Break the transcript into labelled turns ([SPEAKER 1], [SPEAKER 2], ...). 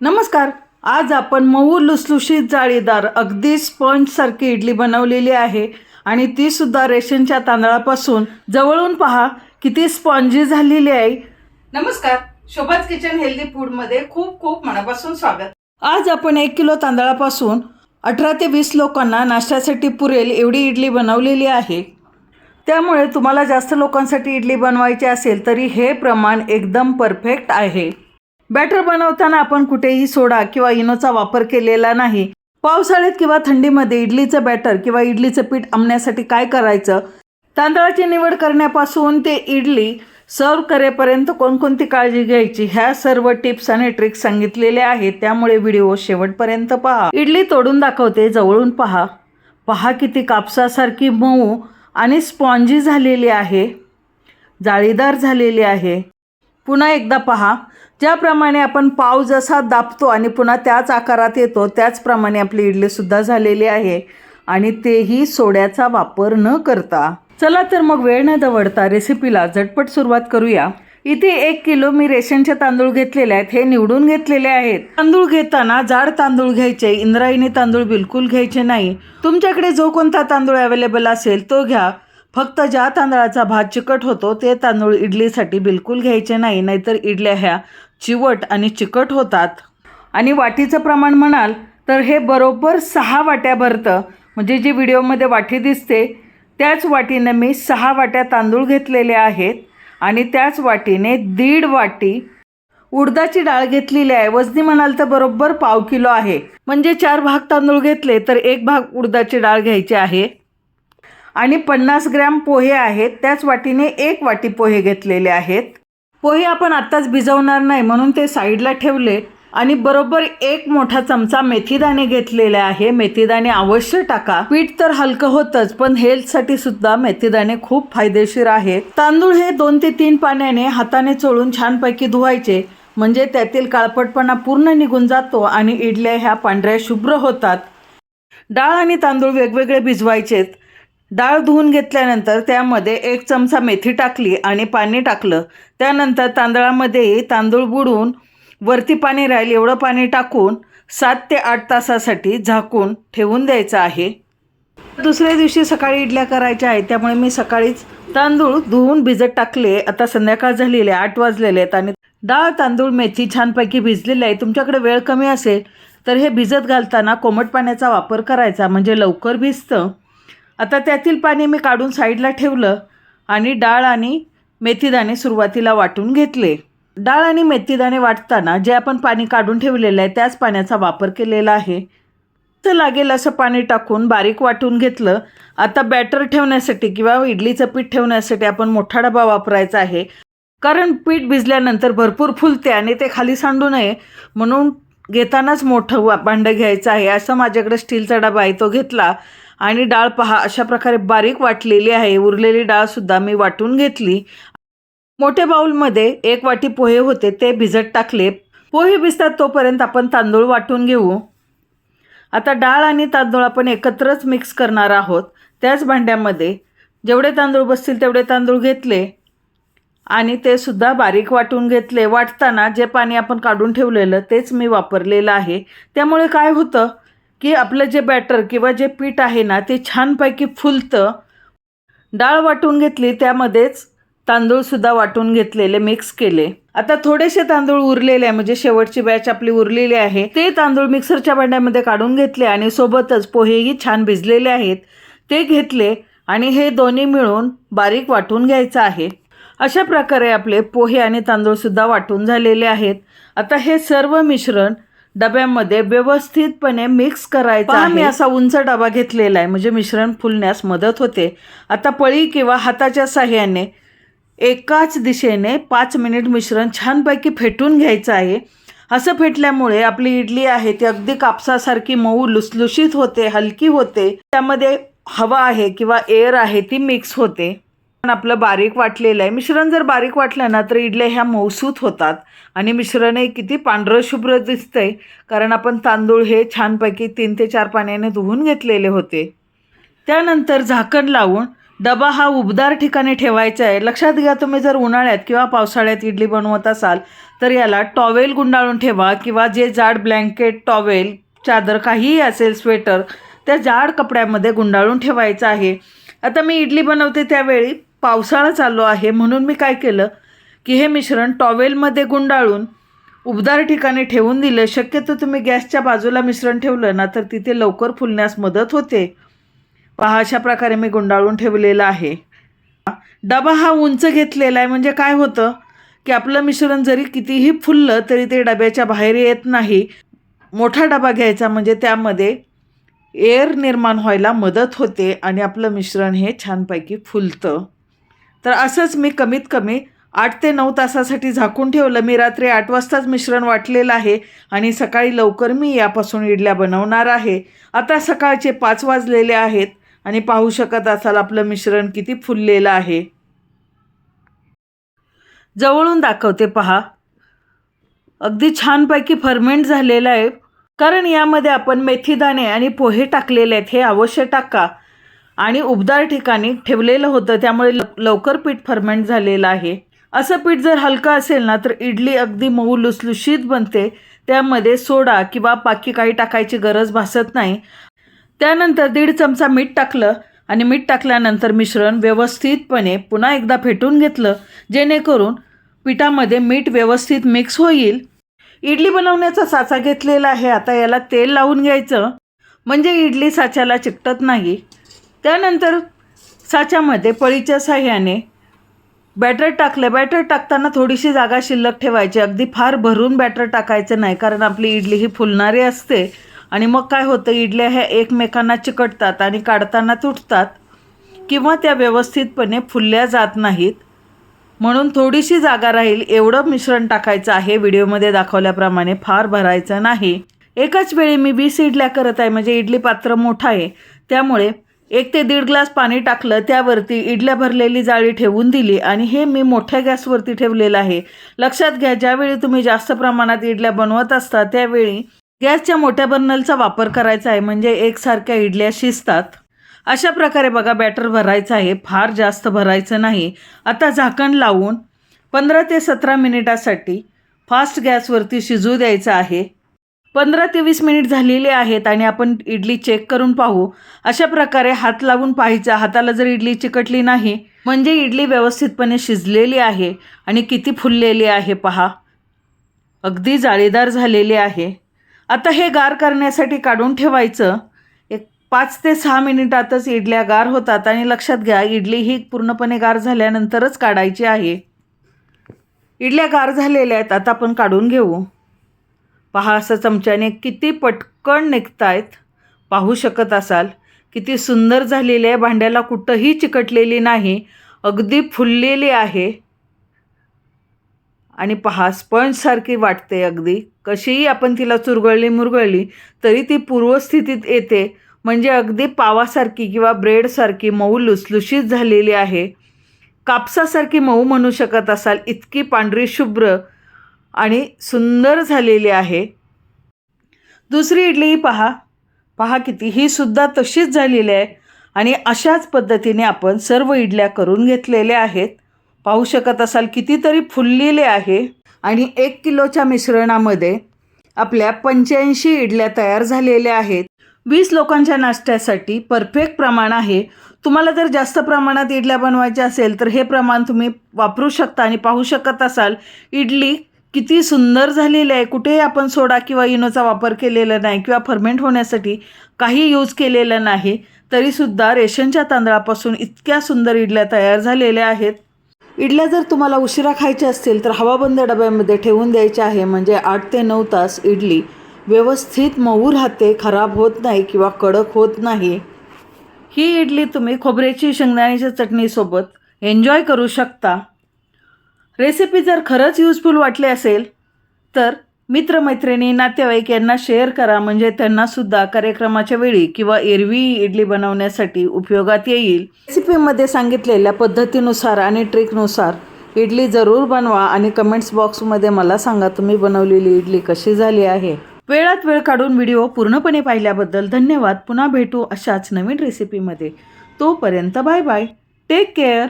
[SPEAKER 1] नमस्कार. आज आपण मऊ लुसलुशीत जाळीदार अगदी स्पंजसारखी इडली बनवलेली आहे आणि ती सुद्धा रेशनच्या तांदळापासून. जवळून पहा किती स्पॉन्जी झालेली आहे. नमस्कार. शोभाच किचन हेल्दी फूडमध्ये खूप खूप मनापासून स्वागत. आज आपण एक किलो तांदळापासून अठरा ते वीस लोकांना नाश्त्यासाठी पुरेल एवढी इडली बनवलेली आहे. त्यामुळे तुम्हाला जास्त लोकांसाठी इडली बनवायची असेल तरी हे प्रमाण एकदम परफेक्ट आहे. बॅटर बनवताना आपण कुठेही सोडा किंवा इनोचा वापर केलेला नाही. पावसाळ्यात किंवा थंडीमध्ये इडलीचं बॅटर किंवा इडलीचं पीठ आमण्यासाठी काय करायचं? तांदळाची निवड करण्यापासून ते इडली सर्व करेपर्यंत कोणकोणती काळजी घ्यायची? ह्या सर्व टिप्स आणि ट्रिक्स सांगितलेल्या आहेत. त्यामुळे व्हिडिओ शेवटपर्यंत पहा. इडली तोडून दाखवते जवळून पहा. पहा किती कापसासारखी मऊ आणि स्पॉन्जी झालेली आहे. जाळीदार झालेली आहे. पुन्हा एकदा पहा. ज्याप्रमाणे आपण पाव जसा दाबतो आणि पुन्हा त्याच आकारात येतो त्याचप्रमाणे आपली इडलीसुद्धा झालेली आहे आणि तेही सोड्याचा वापर न करता. चला तर मग वेळ न दवडता रेसिपीला झटपट सुरुवात करूया. इथे एक किलो मी रेशनचे तांदूळ घेतलेले आहेत हे निवडून घेतलेले आहेत. तांदूळ घेताना जाड तांदूळ घ्यायचे इंद्रायणी तांदूळ बिलकुल घ्यायचे नाही. तुमच्याकडे जो कोणता तांदूळ अवेलेबल असेल तो घ्या. फक्त ज्या तांदळाचा भात चिकट होतो ते तांदूळ इडलीसाठी बिलकुल घ्यायचे नाही नाहीतर इडल्या ह्या चिवट आणि चिकट होतात. आणि वाटीचं प्रमाण म्हणाल तर हे बरोबर सहा वाट्या भरतं. म्हणजे जी व्हिडिओमध्ये वाटी दिसते त्याच वाटीनं मी सहा वाट्या तांदूळ घेतलेले आहेत आणि त्याच वाटीने दीड वाटी उडदाची डाळ घेतलेली आहे. वजनी म्हणाल तर बरोबर पाव किलो आहे. म्हणजे चार भाग तांदूळ घेतले तर एक भाग उडदाची डाळ घ्यायची आहे. आणि पन्नास ग्रॅम पोहे आहेत त्याच वाटीने एक वाटी पोहे घेतलेले आहेत. पोहे आपण आत्ताच भिजवणार नाही म्हणून ते साईडला ठेवले आणि बरोबर एक मोठा चमचा मेथीदाणे घेतलेले आहे. मेथीदाणे अवश्य टाका. पीठ तर हलकं होतंच पण हेल्थसाठी सुद्धा मेथीदाणे खूप फायदेशीर आहेत. तांदूळ हे दोन ते तीन पाण्याने हाताने चोळून छानपैकी धुवायचे म्हणजे त्यातील काळपटपणा पूर्ण निघून जातो आणि इडल्या ह्या पांढऱ्या शुभ्र होतात. डाळ आणि तांदूळ वेगवेगळे भिजवायचेत. डाळ धुवून घेतल्यानंतर त्यामध्ये एक चमचा मेथी टाकली आणि पाणी टाकलं. त्यानंतर तांदळामध्ये तांदूळ बुडून वरती पाणी राहील एवढं पाणी टाकून सात ते आठ तासासाठी झाकून ठेवून द्यायचं आहे. दुसऱ्या दिवशी सकाळी इडल्या करायच्या आहेत त्यामुळे मी सकाळीच तांदूळ धुवून भिजत टाकले. आता संध्याकाळ झालेले आहे, आठ वाजलेले आहेत आणि डाळ तांदूळ मेथी छानपैकी भिजलेली आहे. तुमच्याकडे वेळ कमी असेल तर हे भिजत घालताना कोमट पाण्याचा वापर करायचा म्हणजे लवकर भिजतं. आता त्यातील पाणी मी काढून साईडला ठेवलं आणि डाळ आणि मेथीदाणे सुरुवातीला वाटून घेतले. डाळ आणि मेथीदाणे वाटताना जे आपण पाणी काढून ठेवलेलं आहे त्याच पाण्याचा वापर केलेला आहे. तर लागेल असं पाणी टाकून बारीक वाटून घेतलं. आता बॅटर ठेवण्यासाठी किंवा इडलीचं पीठ ठेवण्यासाठी आपण मोठा डबा वापरायचा आहे. कारण पीठ भिजल्यानंतर भरपूर फुलते आणि ते खाली सांडू नये. म्हणून घेतानाच मोठं वा भांडं घ्यायचं आहे. असं माझ्याकडे स्टीलचा डबा आहे तो घेतला. आणि डाळ पहा अशा प्रकारे बारीक वाटलेली आहे. उरलेली डाळसुद्धा मी वाटून घेतली. मोठ्या बाऊलमध्ये एक वाटी पोहे होते ते भिजत टाकले. पोहे भिजतात तोपर्यंत आपण तांदूळ वाटून घेऊ. आता डाळ आणि तांदूळ आपण एकत्रच मिक्स करणार आहोत. त्याच भांड्यामध्ये जेवढे तांदूळ बसतील तेवढे तांदूळ घेतले. आणि ते सुद्धा बारीक वाटून घेतले. वाटताना जे पाणी आपण काढून ठेवलेलं तेच मी वापरलेलं आहे. त्यामुळे काय होतं? की आपलं जे बॅटर किंवा जे पीठ आहे ना ते छानपैकी फुलतं. डाळ वाटून घेतली त्यामध्येच तांदूळसुद्धा वाटून घेतलेले मिक्स केले. आता थोडेसे तांदूळ उरलेले आहे म्हणजे शेवटची बॅच आपली उरलेली आहे. ते तांदूळ मिक्सरच्या भांड्यामध्ये काढून घेतले आणि सोबतच पोहेही छान भिजलेले आहेत. ते घेतले आणि हे दोन्ही मिळून बारीक वाटून घ्यायचं आहे. अशा प्रकारे आपले पोहे आणि तांदूळसुद्धा वाटून झालेले आहेत. आता हे सर्व मिश्रण डब्यामध्ये व्यवस्थितपणे मिक्स करायचं आहे मी असा उंच डबा घेतलेला आहे. म्हणजे मिश्रण फुलण्यास मदत होते. आता पळी किंवा हाताच्या साह्याने एकाच दिशेने पाच मिनिट मिश्रण छानपैकी फेटून घ्यायचं आहे. असं फेटल्यामुळे आपली इडली आहे ती अगदी कापसासारखी मऊ लुसलुशीत होते हलकी होते. त्यामध्ये हवा आहे किंवा एअर आहे ती मिक्स होते. आपलं बारीक वाटलेलं आहे. मिश्रण जर बारीक वाटलं ना तर इडल्या ह्या मौसूत होतात. आणि मिश्रण हे किती पांढरं शुभ्र दिसतंय. कारण आपण तांदूळ हे छानपैकी तीन ते चार पाण्याने धुवून घेतलेले होते. त्यानंतर झाकण लावून डबा हा उबदार ठिकाणी ठेवायचा आहे. लक्षात घ्या तुम्ही जर उन्हाळ्यात किंवा पावसाळ्यात इडली बनवत असाल तर याला टॉवेल गुंडाळून ठेवा किंवा जे जाड ब्लँकेट टॉवेल चादर काहीही असेल स्वेटर त्या जाड कपड्यामध्ये गुंडाळून ठेवायचं आहे. आता मी इडली बनवते त्यावेळी पावसाळा चालू आहे म्हणून मी काय केलं की हे मिश्रण टॉवेलमध्ये गुंडाळून उबदार ठिकाणी ठेवून दिलं. शक्यतो तुम्ही गॅसच्या बाजूला मिश्रण ठेवलं ना तर तिथे लवकर फुलण्यास मदत होते. पहा अशा प्रकारे मी गुंडाळून ठेवलेलं आहे. डबा हा उंच घेतलेला आहे. म्हणजे काय होतं की आपलं मिश्रण जरी कितीही फुललं तरी ते डब्याच्या बाहेर येत नाही. मोठा डबा घ्यायचा म्हणजे त्यामध्ये एअर निर्माण व्हायला मदत होते आणि आपलं मिश्रण हे छानपैकी फुलतं. तर असंच मी कमीत कमी आठ ते नऊ तासासाठी झाकून ठेवलं. मी रात्री आठ वाजताच मिश्रण वाटलेलं आहे आणि सकाळी लवकर मी यापासून इडल्या बनवणार आहे. आता सकाळचे पाच वाजलेले आहेत आणि पाहू शकत असाल आपलं मिश्रण किती फुललेलं आहे. जवळून दाखवते पहा. अगदी छानपैकी फर्मेंट झालेलं आहे. कारण यामध्ये आपण मेथीदाणे आणि पोहे टाकलेले आहेत. हे अवश्य टाका. आणि उबदार ठिकाणी ठेवलेलं होतं त्यामुळे लवकर पीठ फर्मेंट झालेलं आहे. असं पीठ जर हलकं असेल ना तर इडली अगदी मऊ लुसलुशीत बनते. त्यामध्ये सोडा किंवा बाकी काही टाकायची गरज भासत नाही. त्यानंतर दीड चमचा मीठ टाकलं आणि मीठ टाकल्यानंतर मिश्रण व्यवस्थितपणे पुन्हा एकदा फेटून घेतलं जेणेकरून पिठामध्ये मीठ व्यवस्थित मिक्स होईल. इडली बनवण्याचा साचा घेतलेला आहे आता याला तेल लावून घ्यायचं. म्हणजे इडली साच्याला चिकटत नाही. त्यानंतर साच्यामध्ये पळीच्या साह्याने बॅटर टाकलं. बॅटर टाकताना थोडीशी जागा शिल्लक ठेवायची. अगदी फार भरून बॅटर टाकायचं नाही कारण आपली इडली ही फुलणारी असते. आणि मग काय होतं इडल्या ह्या एकमेकांना चिकटतात आणि काढताना तुटतात किंवा त्या व्यवस्थितपणे फुलल्या जात नाहीत. म्हणून थोडीशी जागा राहील एवढं मिश्रण टाकायचं आहे. व्हिडिओमध्ये दाखवल्याप्रमाणे फार भरायचं नाही. एकाच वेळी मी वीस इडल्या करत आहे. म्हणजे इडली पात्र मोठं आहे. त्यामुळे एक ते दीड ग्लास पाणी टाकलं त्यावरती इडल्या भरलेली जाळी ठेवून दिली आणि हे मी मोठ्या गॅसवरती ठेवलेलं आहे. लक्षात घ्या ज्यावेळी तुम्ही जास्त प्रमाणात इडल्या बनवत असता त्यावेळी गॅसच्या मोठ्या बर्नलचा वापर करायचा आहे म्हणजे एकसारख्या इडल्या शिजतात. अशा प्रकारे बघा बॅटर भरायचं आहे फार जास्त भरायचं नाही. आता झाकण लावून पंधरा ते सतरा मिनिटासाठी फास्ट गॅसवरती शिजू द्यायचं आहे. पंधरा ते वीस मिनिट झालेले आहेत आणि आपण इडली चेक करून पाहू. अशा प्रकारे हात लावून पाहायचा हाताला जर इडली चिकटली नाही म्हणजे इडली व्यवस्थितपणे शिजलेली आहे आणि किती फुललेली आहे पहा. अगदी जाळीदार झालेली आहे. आता हे गार करण्यासाठी काढून ठेवायचं. एक पाच ते सहा मिनिटातच इडल्या गार होतात आणि लक्षात घ्या इडली ही पूर्णपणे गार झाल्यानंतरच काढायची आहे. इडल्या गार झालेल्या आहेत आता आपण काढून घेऊ. पहा असं चमच्याने किती पटकन निघतायत. पाहू शकत असाल किती सुंदर झालेली आहे भांड्याला कुठंही चिकटलेली नाही अगदी फुललेली आहे. आणि पहा स्पंजसारखी वाटते अगदी. कशीही आपण तिला चुरगळली मुरगळली तरी ती पूर्वस्थितीत येते. म्हणजे अगदी पावासारखी किंवा ब्रेडसारखी मऊ लुसलुशीत झालेली आहे. कापसासारखी मऊ म्हणू शकत असाल इतकी पांढरी शुभ्र आणि सुंदर झालेली आहे. दुसरी इडली पहा. पहा किती ही सुद्धा तशीच झालेली आहे. आणि अशाच पद्धतीने आपण सर्व इडल्या करून घेतलेल्या आहेत. पाहू शकत असाल कितीतरी फुललेले आहे. आणि एक किलोच्या मिश्रणामध्ये आपल्या पंच्याऐंशी इडल्या तयार झालेल्या आहेत. वीस लोकांच्या नाश्त्यासाठी परफेक्ट प्रमाण आहे. तुम्हाला जर जास्त प्रमाणात इडल्या बनवायच्या असेल तर हे प्रमाण तुम्ही वापरू शकता आणि पाहू शकत असाल. इडली किती सुंदर झालेलं आहे. कुठेही आपण सोडा किंवा इनोचा वापर केलेला नाही किंवा फर्मेंट होण्यासाठी काही यूज केलेलं नाही तरीसुद्धा रेशनच्या तांदळापासून इतक्या सुंदर इडल्या तयार झालेल्या आहेत. इडल्या जर तुम्हाला उशिरा खायच्या असतील तर हवाबंद डब्यामध्ये ठेवून द्यायच्या आहे. म्हणजे आठ ते नऊ तास इडली व्यवस्थित मऊ राहते खराब होत नाही किंवा कडक होत नाही. ही इडली तुम्ही खोबऱ्याची शेंगदाण्याच्या चटणीसोबत एन्जॉय करू शकता. रेसिपी जर खरंच युजफुल वाटली असेल तर मित्रमैत्रिणी नातेवाईक यांना शेअर करा. म्हणजे त्यांनासुद्धा कार्यक्रमाच्या वेळी किंवा एरवी इडली बनवण्यासाठी उपयोगात येईल. रेसिपीमध्ये सांगितलेल्या पद्धतीनुसार आणि ट्रिकनुसार इडली जरूर बनवा आणि कमेंट्स बॉक्समध्ये मला सांगा तुम्ही बनवलेली इडली कशी झाली आहे. वेळात वेळ काढून व्हिडिओ पूर्णपणे पाहिल्याबद्दल धन्यवाद. पुन्हा भेटू अशाच नवीन रेसिपीमध्ये तोपर्यंत बाय बाय टेक केअर